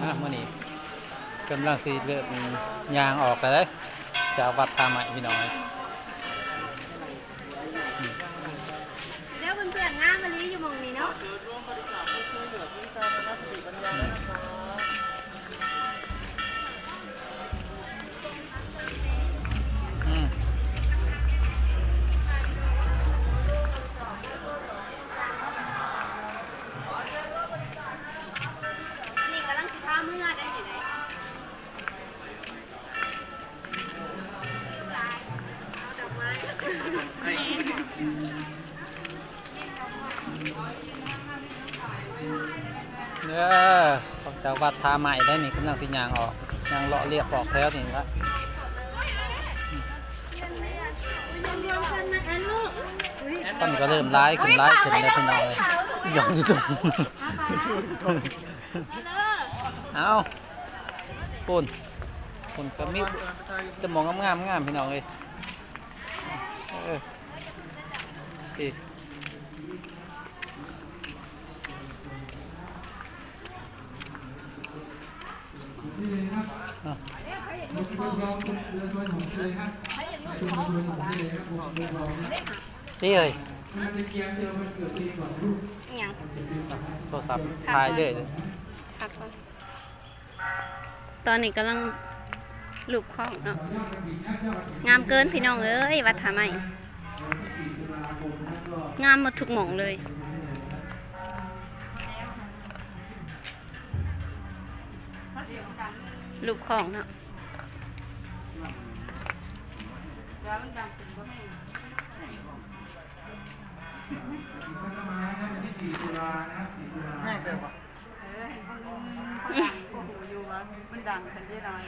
อะมื่อนี้กำลังสีเลือดยางออกกันเลยจากวัดทาใหม่พี่น้อย เด้อออกจากวัดทาใหม่ได้นี่กำลังสียางออกยางเลาะเรียบออกแล้วนี่ละต้นก็เริ่มร้ายขึ้นร้ายขึ้นแล้วพี่น้องเลยหยองอยู่ตรงเอาปุ่นปุ่นก็มีจะมองงามงามพี่น้องเลย เออดีเอาดีเลยอหย่างโทรศัพท์ถ่ายเลยพักก่อนตอนนี้กำลังลูกข้องเนาะ งามเกินพี่น้องเอ้ยวัดถาใหม่ งามหมาทุกหม่องเลยลูกของเนาะอยู่วะมันดังกันได้หน่อย